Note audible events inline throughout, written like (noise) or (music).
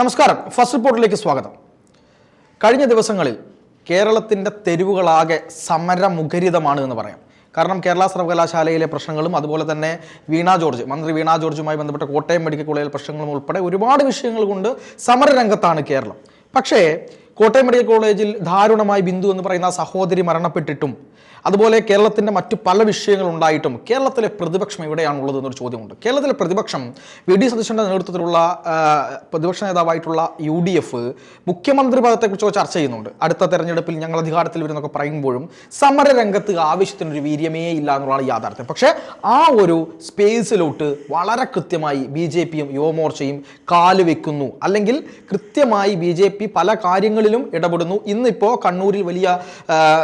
നമസ്കാരം. ഫസ്റ്റ് റിപ്പോർട്ടിലേക്ക് സ്വാഗതം. കഴിഞ്ഞ ദിവസങ്ങളിൽ കേരളത്തിന്റെ തെരുവുകളാകെ സമരമുഖരിതമാണ് എന്ന് പറയാം. കാരണം കേരള സർവകലാശാലയിലെ പ്രശ്നങ്ങളും അതുപോലെ തന്നെ വീണ ജോർജ് മന്ത്രി വീണ ജോർജുമായി ബന്ധപ്പെട്ട കോട്ടയം മെഡിക്കൽ കോളേജിലെ പ്രശ്നങ്ങളും ഉൾപ്പെടെ ഒരുപാട് വിഷയങ്ങൾ കൊണ്ട് സമരരംഗത്താണ് കേരളം. പക്ഷേ കോട്ടയം മെഡിക്കൽ കോളേജിൽ ദാരുണമായി ബിന്ദു എന്ന് പറയുന്ന സഹോദരി മരണപ്പെട്ടിട്ടും അതുപോലെ കേരളത്തിന്റെ മറ്റു പല വിഷയങ്ങൾ ഉണ്ടായിട്ടും കേരളത്തിലെ പ്രതിപക്ഷം എവിടെയാണുള്ളത് എന്നൊരു ചോദ്യമുണ്ട്. കേരളത്തിലെ പ്രതിപക്ഷം വി. ഡി. സതീശന്റെ നേതൃത്വത്തിലുള്ള പ്രതിപക്ഷ നേതാവായിട്ടുള്ള യു. ഡി. എഫ് മുഖ്യമന്ത്രി പദത്തെക്കുറിച്ചൊക്കെ ചർച്ച ചെയ്യുന്നുണ്ട്. അടുത്ത തെരഞ്ഞെടുപ്പിൽ ഞങ്ങൾ അധികാരത്തിൽ വരുന്നൊക്കെ പറയുമ്പോഴും സമരരംഗത്ത് ആവശ്യത്തിനൊരു വീര്യമേ ഇല്ല എന്നുള്ളതാണ് യാഥാർത്ഥ്യം. പക്ഷേ ആ ഒരു സ്പേസിലോട്ട് വളരെ കൃത്യമായി ബി. ജെ. പിയും യുവമോർച്ചയും കാൽ വെക്കുന്നു. അല്ലെങ്കിൽ കൃത്യമായി ബി. ജെ. പി പല കാര്യങ്ങളിലും ഇടപെടുന്നു. ഇന്നിപ്പോൾ കണ്ണൂരിൽ വലിയ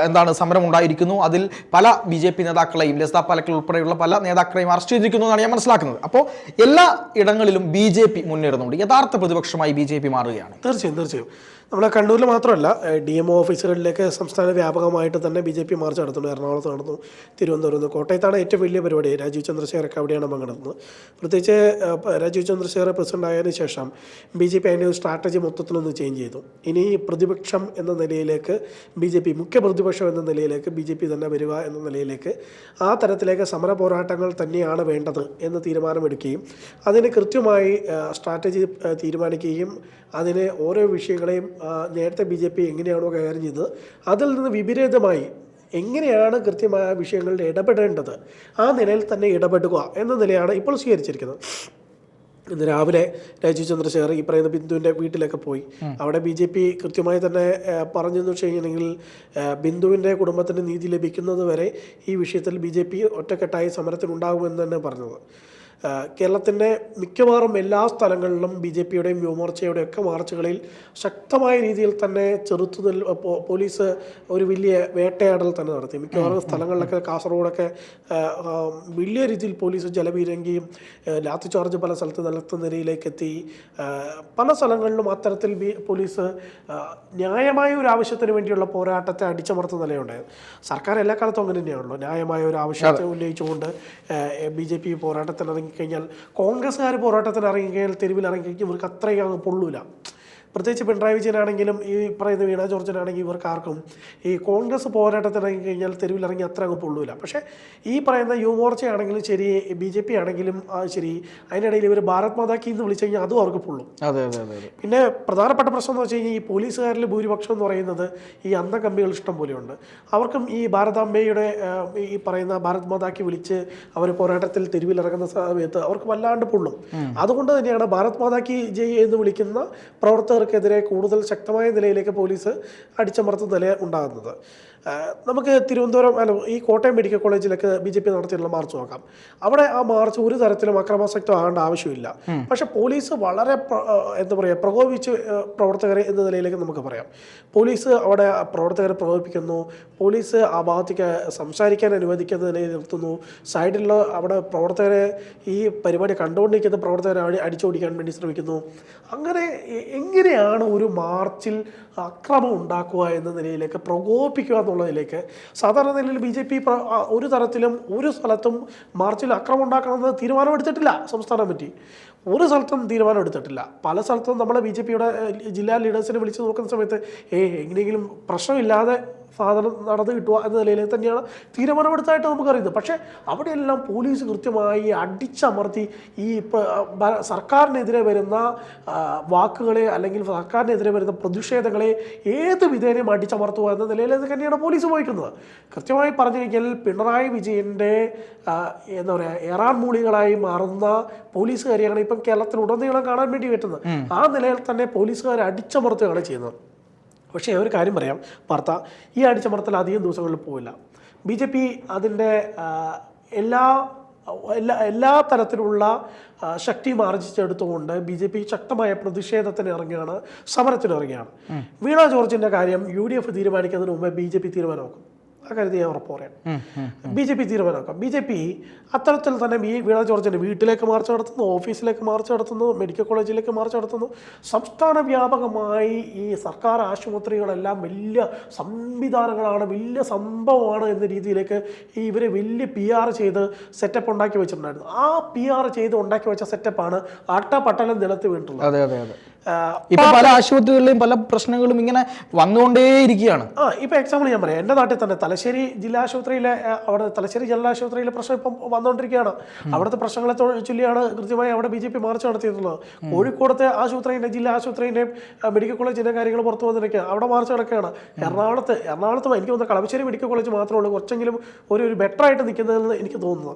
എന്താണ് സമരം ഉണ്ടായിരിക്കുന്നു. അതിൽ പല ബി ജെ പി നേതാക്കളെയും ലസ്ത പാലക്കൽ ഉൾപ്പെടെയുള്ള പല നേതാക്കളെയും അറസ്റ്റ് ചെയ്തിരിക്കുന്നു എന്നാണ് ഞാൻ മനസ്സിലാക്കുന്നത്. അപ്പോൾ എല്ലാ ഇടങ്ങളിലും ബി ജെ പി മുന്നേറുന്നുണ്ട്. യഥാർത്ഥ പ്രതിപക്ഷമായി ബി ജെ പി മാറുകയാണ്. തീർച്ചയായും തീർച്ചയായും. നമ്മുടെ കണ്ണൂരിൽ മാത്രമല്ല ഡി എം ഒ ഓഫീസുകളിലേക്ക് സംസ്ഥാന വ്യാപകമായിട്ട് തന്നെ ബി ജെ പി മാർച്ച് നടത്തുന്നു. എറണാകുളത്ത് നടന്നു തിരുവനന്തപുരത്ത് കോട്ടയത്താണ് ഏറ്റവും വലിയ പരിപാടി. രാജീവ് ചന്ദ്രശേഖരൊക്കെ അവിടെയാണ് പങ്കെടുക്കുന്നത്. പ്രത്യേകിച്ച് രാജീവ് ചന്ദ്രശേഖർ പ്രസിഡന്റ് ആയതിനു ശേഷം ബി ജെ പി അതിന്റെ സ്ട്രാറ്റജി മൊത്തത്തിലൊന്ന് ചേഞ്ച് ചെയ്തു. ഇനി പ്രതിപക്ഷം എന്ന നിലയിലേക്ക് ബി ജെ പി മുഖ്യ പ്രതിപക്ഷം എന്ന നിലയിലേക്ക് ബി ജെ പി തന്നെ വരിക എന്ന നിലയിലേക്ക് ആ തരത്തിലേക്ക് സമര പോരാട്ടങ്ങൾ തന്നെയാണ് വേണ്ടത് എന്ന് തീരുമാനമെടുക്കുകയും അതിന് കൃത്യമായി സ്ട്രാറ്റജി തീരുമാനിക്കുകയും അതിന് ഓരോ വിഷയങ്ങളെയും നേരത്തെ ബി ജെ പി എങ്ങനെയാണോ കൈകാര്യം ചെയ്തത് അതിൽ നിന്ന് വിപരീതമായി എങ്ങനെയാണ് കൃത്യമായ വിഷയങ്ങളിൽ ഇടപെടേണ്ടത് ആ നിലയിൽ തന്നെ ഇടപെടുക എന്ന നിലയാണ് ഇപ്പോൾ സ്വീകരിച്ചിരിക്കുന്നത്. ഇന്ന് രാവിലെ രാജീവ് ചന്ദ്രശേഖർ ഈ പറയുന്ന ബിന്ദുവിന്റെ വീട്ടിലൊക്കെ പോയി. അവിടെ ബി ജെ പി കൃത്യമായി തന്നെ പറഞ്ഞെന്ന് വെച്ച് കഴിഞ്ഞിട്ടുണ്ടെങ്കിൽ ബിന്ദുവിന്റെ കുടുംബത്തിന് നീതി ലഭിക്കുന്നത് വരെ ഈ വിഷയത്തിൽ ബി ജെ പി ഒറ്റക്കെട്ടായി സമരത്തിനുണ്ടാകുമെന്ന് തന്നെ പറഞ്ഞത്. കേരളത്തിന്റെ മിക്കവാറും എല്ലാ സ്ഥലങ്ങളിലും ബി ജെ പിയുടെയും യുവമോർച്ചയുടെയും ഒക്കെ മാർച്ചുകളിൽ ശക്തമായ രീതിയിൽ തന്നെ ചെറുത്തുനിൽ പോലീസ് ഒരു വലിയ വേട്ടയാടൽ തന്നെ നടത്തി. മിക്കവാറും സ്ഥലങ്ങളിലൊക്കെ കാസർഗോഡൊക്കെ വലിയ രീതിയിൽ പോലീസ് ജലപീരങ്കിയും ലാത്തി ചാർജ് പല സ്ഥലത്ത് നിലത്ത് നിരയിലേക്ക് എത്തി പല സ്ഥലങ്ങളിലും അത്തരത്തിൽ പോലീസ് ന്യായമായ ഒരു ആവശ്യത്തിന് വേണ്ടിയുള്ള പോരാട്ടത്തെ അടിച്ചമർത്തുന്ന നിലയുണ്ടായത് സർക്കാർ എല്ലാ കാലത്തും അങ്ങനെ തന്നെയാണല്ലോ. ന്യായമായ ഒരു ആവശ്യത്തെ ഉന്നയിച്ചുകൊണ്ട് ബി ജെ പി പോരാട്ടത്തിന് ഇറങ്ങിക്കഴിഞ്ഞാൽ കോൺഗ്രസ്സുകാർ പോരാട്ടത്തിന് ഇറങ്ങിക്കഴിഞ്ഞാൽ തെരുവിൽ ഇറങ്ങിക്കഴിഞ്ഞാൽ ഇവർക്ക് അത്രയും അങ്ങ് പൊള്ളൂല. പ്രത്യേകിച്ച് പിണറായി വിജയനാണെങ്കിലും ഈ പറയുന്ന വീണ ജോർജനാണെങ്കിൽ ഇവർക്ക് ആർക്കും ഈ കോൺഗ്രസ് പോരാട്ടത്തിന് ഇറങ്ങിക്കഴിഞ്ഞാൽ തെരുവിലിറങ്ങി അത്ര അങ്ങ് പൊള്ളൂല. പക്ഷേ ഈ പറയുന്ന യുവമോർച്ചയാണെങ്കിലും ശരി ബി ജെ പി ആണെങ്കിലും ശരി അതിനിടയിൽ ഇവർ ഭാരത് മാതാക്കി എന്ന് വിളിച്ചു കഴിഞ്ഞാൽ അതും അവർക്ക് പൊള്ളും. അതെ അതെ അതെ പിന്നെ പ്രധാനപ്പെട്ട പ്രശ്നം എന്ന് വെച്ച് കഴിഞ്ഞാൽ ഈ പോലീസുകാരിൽ ഭൂരിപക്ഷം എന്ന് പറയുന്നത് ഈ അന്തകമ്പികൾ ഇഷ്ടം പോലെയുണ്ട്. അവർക്കും ഈ ഭാരതാംബയുടെ ഈ പറയുന്ന ഭാരത് മാതാക്കി വിളിച്ച് അവർ പോരാട്ടത്തിൽ തെരുവിലിറങ്ങുന്ന സമയത്ത് അവർക്ക് വല്ലാണ്ട് പൊള്ളും. അതുകൊണ്ട് തന്നെയാണ് ഭാരത് മാതാക്കി ജയ് എന്ന് വിളിക്കുന്ന പ്രവർത്തകർക്കെതിരെ കൂടുതൽ ശക്തമായ നിലയിലേക്ക് പോലീസ് അടിച്ചമർത്തുന്ന നില ഉണ്ടാകുന്നത്. നമുക്ക് തിരുവനന്തപുരം അല്ല ഈ കോട്ടയം മെഡിക്കൽ കോളേജിലൊക്കെ ബി ജെ പി നടത്തിയിട്ടുള്ള മാർച്ച് നോക്കാം. അവിടെ ആ മാർച്ച് ഒരു തരത്തിലും അക്രമാസക്തമാകേണ്ട ആവശ്യമില്ല. പക്ഷെ പോലീസ് വളരെ എന്താ പറയുക പ്രകോപിച്ച് പ്രവർത്തകരെ എന്ന നിലയിലേക്ക് നമുക്ക് പറയാം. പോലീസ് അവിടെ പ്രവർത്തകരെ പ്രകോപിപ്പിക്കുന്നു. പോലീസ് ആ ഭാഗത്തേക്ക് സംസാരിക്കാൻ അനുവദിക്കുന്ന നിലയിൽ നിർത്തുന്നു. സൈഡിലുള്ള അവിടെ പ്രവർത്തകരെ ഈ പരിപാടി കണ്ടുകൊണ്ടിരിക്കുന്ന പ്രവർത്തകരെ അടിച്ചോടിക്കാൻ വേണ്ടി ശ്രമിക്കുന്നു. അങ്ങനെ എ- എങ്ങനെയാണ് ഒരു മാർച്ചിൽ അക്രമം ഉണ്ടാക്കുക എന്ന നിലയിലേക്ക് പ്രകോപിപ്പിക്കുക എന്നുള്ളതിലേക്ക് സാധാരണ നിലയിൽ ബി ജെ പി ഒരു തരത്തിലും ഒരു സ്ഥലത്തും മാർച്ചിൽ അക്രമം ഉണ്ടാക്കണമെന്ന് തീരുമാനമെടുത്തിട്ടില്ല സംസ്ഥാനം പറ്റി. ഒരു സ്ഥലത്തും തീരുമാനം എടുത്തിട്ടില്ല. പല സ്ഥലത്തും നമ്മളെ ബി ജെ പിയുടെ ജില്ലാ ലീഡേഴ്സിനെ വിളിച്ച് നോക്കുന്ന സമയത്ത് ഏ എങ്ങനെയെങ്കിലും പ്രശ്നമില്ലാതെ സാധനം നടന്നു കിട്ടുക എന്ന നിലയിൽ തന്നെയാണ് തീരുമാനമെടുത്തായിട്ട് നമുക്കറിയുന്നത്. പക്ഷേ അവിടെയെല്ലാം പോലീസ് കൃത്യമായി അടിച്ചമർത്തി ഈ സർക്കാരിനെതിരെ വരുന്ന വാക്കുകളെ അല്ലെങ്കിൽ സർക്കാരിനെതിരെ വരുന്ന പ്രതിഷേധങ്ങളെ ഏത് വിധേനയും അടിച്ചമർത്തുക എന്ന നിലയിൽ തന്നെയാണ് പോലീസ് പോയിക്കുന്നത് കൃത്യമായി പറഞ്ഞു കഴിഞ്ഞാൽ പിണറായി വിജയന്റെ എന്താ പറയുക ഏറാൻ മൂളികളായി മാറുന്ന പോലീസുകാരെയാണ് ഇപ്പം കേരളത്തിലുടനീളം കാണാൻ വേണ്ടി പറ്റുന്നത്. ആ നിലയിൽ തന്നെ പോലീസുകാരെ അടിച്ചമർത്തുകയാണ് ചെയ്യുന്നത്. പക്ഷേ ഒരു കാര്യം പറയാം വാർത്ത. ഈ അടിച്ചമർത്തൽ അധികം ദിവസങ്ങളിൽ പോവില്ല. ബി ജെ പി അതിന്റെ എല്ലാ എല്ലാ എല്ലാ തരത്തിലുള്ള ശക്തിയും ആർജിച്ചെടുത്തുകൊണ്ട് ബി ജെ പി ശക്തമായ പ്രതിഷേധത്തിന് ഇറങ്ങുകയാണ് സമരത്തിന് ഇറങ്ങുകയാണ്. വീണ ജോർജിന്റെ കാര്യം യു ഡി എഫ് തീരുമാനിക്കുന്നതിന് മുമ്പേ ബി ജെ പി തീരുമാനമാക്കും. കാര്യത്തിൽ ഞാൻ ഉറപ്പ് പറയാം. ബി ജെ പി തീരുമാനമാക്കാം. ബി ജെ പി അത്തരത്തിൽ തന്നെ ഈ വീണ ജോർജിന്റെ വീട്ടിലേക്ക് മാർച്ച് നടത്തുന്നു ഓഫീസിലേക്ക് മാർച്ച് നടത്തുന്നു മെഡിക്കൽ കോളേജിലേക്ക് മാർച്ച് നടത്തുന്നു. സംസ്ഥാന വ്യാപകമായി ഈ സർക്കാർ ആശുപത്രികളെല്ലാം വലിയ സംവിധാനങ്ങളാണ് വലിയ സംഭവമാണ് എന്ന രീതിയിലേക്ക് ഇവരെ വലിയ പി ആർ ചെയ്ത് സെറ്റപ്പ് ഉണ്ടാക്കി വെച്ചിട്ടുണ്ടായിരുന്നു. ആ പി ആർ ചെയ്ത് ഉണ്ടാക്കി വെച്ച സെറ്റപ്പാണ് ആട്ട പട്ടണം നിലത്ത് വീണിട്ടുള്ളത്. അതെ അതെ അതെ. ആ, ഇപ്പൊ പല ആശുപത്രികളിലും പല പ്രശ്നങ്ങളും ഇങ്ങനെ വന്നുകൊണ്ടേയിരിക്കുകയാണ്. ആ ഇപ്പൊ എക്സാമ്പിൾ ഞാൻ പറയാം. എന്റെ നാട്ടിൽ തന്നെ തലശ്ശേരി ജില്ലാ ആശുപത്രിയിലെ അവിടെ തലശ്ശേരി ജില്ലാ ആശുപത്രിയിലെ പ്രശ്നം ഇപ്പം വന്നുകൊണ്ടിരിക്കുകയാണ്. അവിടുത്തെ പ്രശ്നങ്ങളെ ചൊല്ലിയാണ് കൃത്യമായി അവിടെ ബി ജെ പി മാർച്ച് നടത്തിയിട്ടുള്ളത് കോഴിക്കോടത്തെ ആശുപത്രിന്റെ ജില്ലാ ആശുപത്രിന്റെയും മെഡിക്കൽ കോളേജിന്റെ കാര്യങ്ങൾ പുറത്തു വന്നിരിക്കുകയാണ്. അവിടെ മാർച്ച് നടക്കുകയാണ്. എറണാകുളത്ത് എറണാകുളത്ത് എനിക്ക് തോന്നുന്നു കളമശ്ശേരി മെഡിക്കൽ കോളേജ് മാത്രമേ ഉള്ളൂ. കുറച്ചെങ്കിലും ഒരു ഒരു ബെറ്റർ ആയിട്ട് നിൽക്കുന്നതെന്ന് എനിക്ക് തോന്നുന്നു.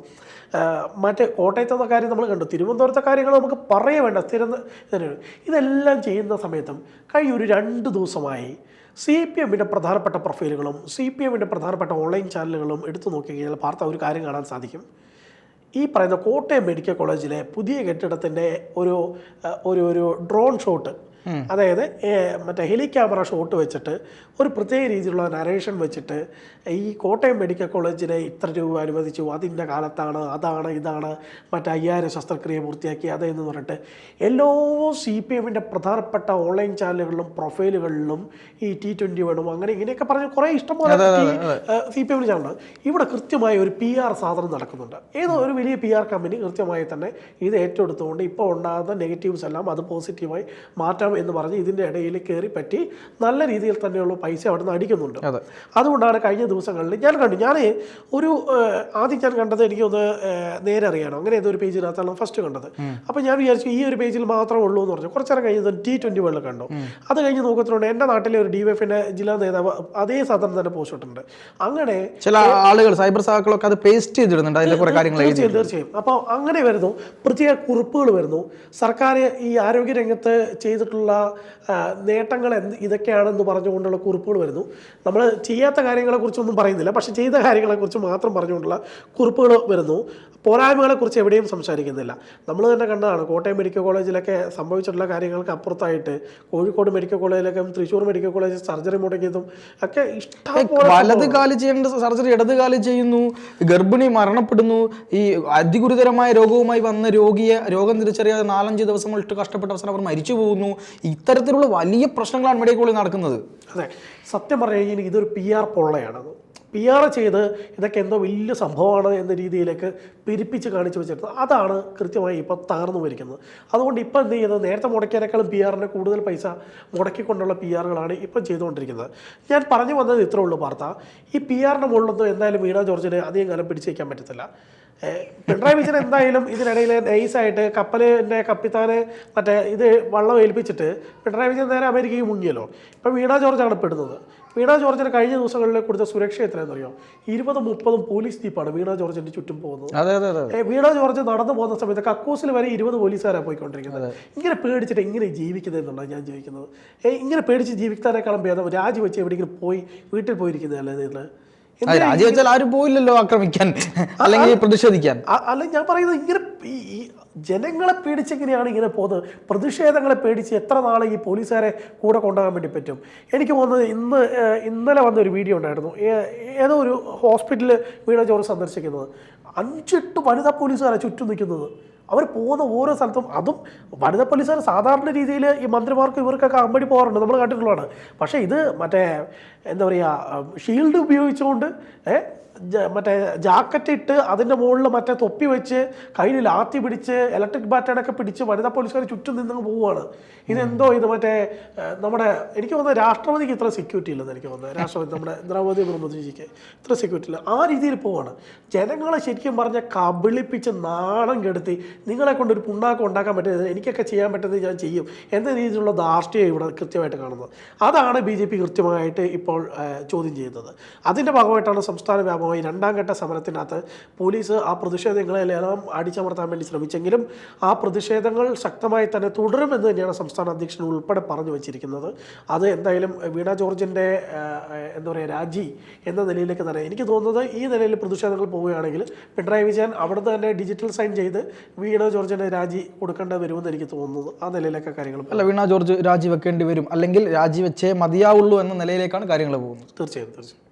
മറ്റേ കോട്ടയത്തെ കാര്യം നമ്മൾ കണ്ടു. തിരുവനന്തപുരത്തെ കാര്യങ്ങൾ നമുക്ക് പറയേ വേണ്ട. സ്ഥിരം ഇതിന് ഇതെല്ലാം ചെയ്യുന്ന സമയത്തും കഴിഞ്ഞ ഒരു രണ്ട് ദിവസമായി സി പി എമ്മിന്റെ പ്രധാനപ്പെട്ട പ്രൊഫൈലുകളും സി പി എമ്മിന്റെ പ്രധാനപ്പെട്ട ഓൺലൈൻ ചാനലുകളും എടുത്തു നോക്കി കഴിഞ്ഞാൽ വാർത്ത ഒരു കാര്യം കാണാൻ സാധിക്കും. ഈ പറയുന്ന കോട്ടയം മെഡിക്കൽ കോളേജിലെ പുതിയ കെട്ടിടത്തിന്റെ ഒരു ഒരു ഒരു ഡ്രോൺ ഷോട്ട് അതായത് മറ്റേ ഹെലി ക്യാമറ ഷോട്ട് വെച്ചിട്ട് ഒരു പ്രത്യേക രീതിയിലുള്ള നരേഷൻ വെച്ചിട്ട് ഈ കോട്ടയം മെഡിക്കൽ കോളേജിനെ ഇത്ര രൂപ അനുവദിച്ചു അതിന്റെ കാലത്താണ് അതാണ് ഇതാണ് മറ്റേ അയ്യായിരം ശസ്ത്രക്രിയ പൂർത്തിയാക്കി അതെന്ന് പറഞ്ഞിട്ട് എല്ലോ സി പി എമ്മിന്റെ പ്രധാനപ്പെട്ട ഓൺലൈൻ ചാനലുകളിലും പ്രൊഫൈലുകളിലും ഈ ടി ട്വന്റി വേണം അങ്ങനെ ഇങ്ങനെയൊക്കെ പറഞ്ഞ് കുറേ ഇഷ്ടംപോലെ സി പി എമ്മിന് ചാനലുണ്ട് ഇവിടെ കൃത്യമായ ഒരു പി ആർ സാധനം നടക്കുന്നുണ്ട്. ഏതോ ഒരു വലിയ പി ആർ കമ്പനി കൃത്യമായി തന്നെ ഇത് ഏറ്റെടുത്തുകൊണ്ട് ഇപ്പോൾ ഉണ്ടാകുന്ന നെഗറ്റീവ്സ് എല്ലാം അത് പോസിറ്റീവായി മാറ്റാം എന്ന് പറഞ്ഞ് ഇതിന്റെ ഇടയിൽ കയറി പറ്റി നല്ല രീതിയിൽ തന്നെയുള്ള പൈസ അവിടെ നിന്ന് അടിക്കുന്നുണ്ട് അതുകൊണ്ടാണ് കഴിഞ്ഞ ദിവസങ്ങളിൽ ഞാൻ കണ്ടു. ഞാൻ ഒരു ആദ്യം ഞാൻ കണ്ടത് എനിക്കൊന്ന് നേരെ അറിയണം അങ്ങനെ ഏതൊരു പേജിനകത്താണ് ഫസ്റ്റ് കണ്ടത്. അപ്പോൾ ഞാൻ വിചാരിച്ചു ഈ ഒരു പേജിൽ മാത്രമേ ഉള്ളൂ എന്ന് പറഞ്ഞു. കുറച്ചേരം കഴിഞ്ഞത് ടി ട്വന്റി വേൾഡ് കണ്ടു. അത് കഴിഞ്ഞ് നോക്കത്തിലുണ്ട് എന്റെ നാട്ടിലെ ഒരു ഡി എഫിന്റെ ജില്ലാ നേതാവ് അതേ സാധനം തന്നെ പോസ്റ്റ് ഇട്ടിട്ടുണ്ട്. അങ്ങനെ ചില ആളുകൾ സൈബർ സഹാക്കളൊക്കെ അത് പേസ്റ്റ് ചെയ്തിടുന്നുണ്ട്. അതിന്റെ കുറേ കാര്യങ്ങൾ തീർച്ചയായും തീർച്ചയായും. അപ്പോൾ അങ്ങനെ വരുന്നു. പ്രത്യേക കുറിപ്പുകൾ വരുന്നു. സർക്കാർ ഈ ആരോഗ്യ രംഗത്ത് ചെയ്തിട്ടുള്ള ആ, നേട്ടങ്ങൾ എന്ത് ഇതൊക്കെയാണെന്ന് പറഞ്ഞുകൊണ്ടുള്ള കുറിപ്പുകൾ വരുന്നു. നമ്മൾ ചെയ്യാത്ത കാര്യങ്ങളെക്കുറിച്ചൊന്നും പറയുന്നില്ല പക്ഷേ ചെയ്ത കാര്യങ്ങളെക്കുറിച്ച് മാത്രം പറഞ്ഞുകൊണ്ടുള്ള കുറിപ്പുകൾ വരുന്നു. പോരായ്മകളെക്കുറിച്ച് എവിടെയും സംസാരിക്കുന്നില്ല. നമ്മൾ തന്നെ കണ്ടതാണ് കോട്ടയം മെഡിക്കൽ കോളേജിലൊക്കെ സംഭവിച്ചിട്ടുള്ള കാര്യങ്ങൾക്ക് അപ്പുറത്തായിട്ട് കോഴിക്കോട് മെഡിക്കൽ കോളേജിലൊക്കെ തൃശ്ശൂർ മെഡിക്കൽ കോളേജ് സർജറി മുടങ്ങിയതും ഒക്കെ ഇഷ്ടം വലത് കാൽ ചെയ്യേണ്ട സർജറി ഇടത് കാൽ ചെയ്യുന്നു ഗർഭിണി മരണപ്പെടുന്നു ഈ അതിഗുരുതരമായ രോഗവുമായി വന്ന രോഗിയെ രോഗം തിരിച്ചറിയാതെ നാലഞ്ച് ദിവസം ഇട്ട് കഷ്ടപ്പെട്ട അവസാനം അവർ മരിച്ചു പോകുന്നു. ഇത്തരത്തിലുള്ള വലിയ പ്രശ്നങ്ങളാണ് മെഡിക്കൽ കോളേജിൽ നടക്കുന്നത്. അതെ. സത്യം പറഞ്ഞു കഴിഞ്ഞാൽ ഇതൊരു പി ആർ പൊള്ളയാണത്. പി ആർ ചെയ്ത് ഇതൊക്കെ എന്തോ വലിയ സംഭവമാണ് എന്ന രീതിയിലേക്ക് പെരുപ്പിച്ച് കാണിച്ചു വെച്ചിരുന്നത്. അതാണ് കൃത്യമായി ഇപ്പോൾ തകർന്നു വരിക്കുന്നത് അതുകൊണ്ട് ഇപ്പോൾ എന്ത് ചെയ്യുന്നത്? നേരത്തെ മുടക്കിയതിനേക്കാളും പി ആറിന് കൂടുതൽ പൈസ മുടക്കിക്കൊണ്ടുള്ള പി ആറുകളാണ് ഇപ്പം ചെയ്തുകൊണ്ടിരിക്കുന്നത്. ഞാൻ പറഞ്ഞു വന്നത് ഇത്രേ ഉള്ളൂ വാർത്ത. ഈ പി ആറിന്റെ മുകളിലൊന്നും എന്തായാലും വീണ ജോർജിന് അധികം കാലം പിടിച്ചു വയ്ക്കാൻ പറ്റത്തില്ല. പിണറായി വിജയൻ എന്തായാലും ഇതിനിടയിൽ നൈസായിട്ട് കപ്പലിന്റെ കപ്പിത്താൻ മറ്റേ ഇത് വള്ളം ഏൽപ്പിച്ചിട്ട് പിണറായി വിജയൻ നേരെ അമേരിക്കയ്ക്ക് മുങ്ങിയല്ലോ. ഇപ്പം വീണ ജോർജാണ് പെടുന്നത് വീണ ജോർജിന് കഴിഞ്ഞ ദിവസങ്ങളിൽ കൊടുത്ത സുരക്ഷ എത്രയാണെന്ന് അറിയോ ഇരുപതും മുപ്പതും പോലീസ് ജീപ്പാണ് വീണ ജോർജിന്റെ ചുറ്റും പോകുന്നത്. വീണ ജോർജ് നടന്നു പോകുന്ന സമയത്ത് കക്കൂസിൽ വരെ ഇരുപത് പോലീസുകാരാണ് പോയിക്കൊണ്ടിരിക്കുന്നത്. ഇങ്ങനെ പേടിച്ചിട്ട് ഇങ്ങനെ ജീവിക്കുന്നതെന്നുള്ളതാണ് ഞാൻ ജീവിക്കുന്നത് ഇങ്ങനെ പേടിച്ച് ജീവിക്കാനേക്കാളും ഭേദം രാജിവെച്ച് എവിടെയെങ്കിലും പോയി വീട്ടിൽ പോയിരിക്കുന്നതല്ലേ നിങ്ങൾ അത് രാജിവെച്ചാൽ ആരും പോയില്ലല്ലോ ആക്രമിക്കാൻ (laughs) അല്ലെങ്കിൽ പ്രതിഷേധിക്കാൻ. അല്ല ഞാൻ പറയുന്നത് ഇങ്ങനെ ജനങ്ങളെ പേടിച്ചെങ്ങനെയാണ് ഇങ്ങനെ പോകുന്നത്? പ്രതിഷേധങ്ങളെ പേടിച്ച് എത്ര നാളെ ഈ പോലീസുകാരെ കൂടെ കൊണ്ടുപോകാൻ വേണ്ടി പറ്റും? എനിക്ക് തോന്നുന്നത് ഇന്ന് ഇന്നലെ വന്ന ഒരു വീഡിയോ ഉണ്ടായിരുന്നു. ഏതോ ഒരു ഹോസ്പിറ്റലിൽ വീണ ജോർജ് സന്ദർശിക്കുന്നത്. അഞ്ചെട്ട് വനിതാ പോലീസുകാരെ ചുറ്റും നിൽക്കുന്നത്. അവർ പോകുന്ന ഓരോ സ്ഥലത്തും അതും വനിതാ പോലീസുകാർ സാധാരണ രീതിയിൽ ഈ മന്ത്രിമാർക്ക് ഇവർക്കൊക്കെ അമ്പടി പോകാറുണ്ട്. നമ്മൾ കണ്ടിട്ടുള്ളതാണ്. പക്ഷേ ഇത് മറ്റേ എന്താ പറയുക ഷീൽഡ് ഉപയോഗിച്ചുകൊണ്ട് മറ്റേ ജാക്കറ്റ് ഇട്ട് അതിന്റെ മുകളിൽ മറ്റേ തൊപ്പി വെച്ച് കയ്യിൽ ലാത്തി പിടിച്ച് ഇലക്ട്രിക് ബാറ്റേണൊക്കെ പിടിച്ച് വനിതാ പോലീസുകാർ ചുറ്റും നിന്ന് പോവുകയാണ്. ഇതെന്തോ ഇത് മറ്റേ നമ്മുടെ എനിക്ക് തോന്നുന്നത് രാഷ്ട്രപതിക്ക് ഇത്ര സെക്യൂരിറ്റി ഇല്ലെന്ന് എനിക്ക് തോന്നുന്നത് രാഷ്ട്രപതി നമ്മുടെ ദ്രൗപദി മുർമുജിക്ക് ഇത്ര സെക്യൂരിറ്റി ഇല്ല. ആ രീതിയിൽ പോവാണ്. ജനങ്ങളെ ശരിക്കും പറഞ്ഞ കബളിപ്പിച്ച് നാണം കെടുത്തി നിങ്ങളെ കൊണ്ട് ഒരു പുണ്ണാക്കം ഉണ്ടാക്കാൻ പറ്റുന്നത് എനിക്കൊക്കെ ചെയ്യാൻ പറ്റുന്നത് ഞാൻ ചെയ്യും. എന്ന രീതിയിലുള്ള ധാർഷ്ട്യം ഇവിടെ കൃത്യമായിട്ട് കാണുന്നത് അതാണ് ബി ജെ പി കൃത്യമായിട്ട് ഇപ്പോൾ ചോദ്യം ചെയ്യുന്നത്. അതിന്റെ ഭാഗമായിട്ടാണ് സംസ്ഥാന വ്യാപകമായി രണ്ടാം ഘട്ട സമരത്തിനകത്ത് പോലീസ് ആ പ്രതിഷേധങ്ങളെ ലേലം അടിച്ചമർത്താൻ വേണ്ടി ശ്രമിച്ചെങ്കിലും ആ പ്രതിഷേധങ്ങൾ ശക്തമായി തന്നെ തുടരുമെന്ന് തന്നെയാണ് സംസ്ഥാന അധ്യക്ഷൻ ഉൾപ്പെടെ പറഞ്ഞു വെച്ചിരിക്കുന്നത്. അത് എന്തായാലും വീണ ജോർജിന്റെ എന്താ പറയുക രാജി എന്ന നിലയിലേക്ക് തന്നെ. എനിക്ക് തോന്നുന്നത് ഈ നിലയിൽ പ്രതിഷേധങ്ങൾ പോവുകയാണെങ്കിൽ പിണറായി വിജയൻ അവിടുന്ന് തന്നെ ഡിജിറ്റൽ സൈൻ ചെയ്ത് വീണ ജോർജിന്റെ രാജി കൊടുക്കേണ്ടി വരുമെന്ന് എനിക്ക് തോന്നുന്നത് ആ നിലയിലൊക്കെ കാര്യങ്ങൾ അല്ല വീണ ജോർജ് രാജിവെക്കേണ്ടി വരും. അല്ലെങ്കിൽ രാജിവെച്ചേ മതിയാവുള്ളൂ എന്ന നിലയിലേക്കാണ് കാര്യങ്ങൾ പോകുന്നത്. തീർച്ചയായും തീർച്ചയായും.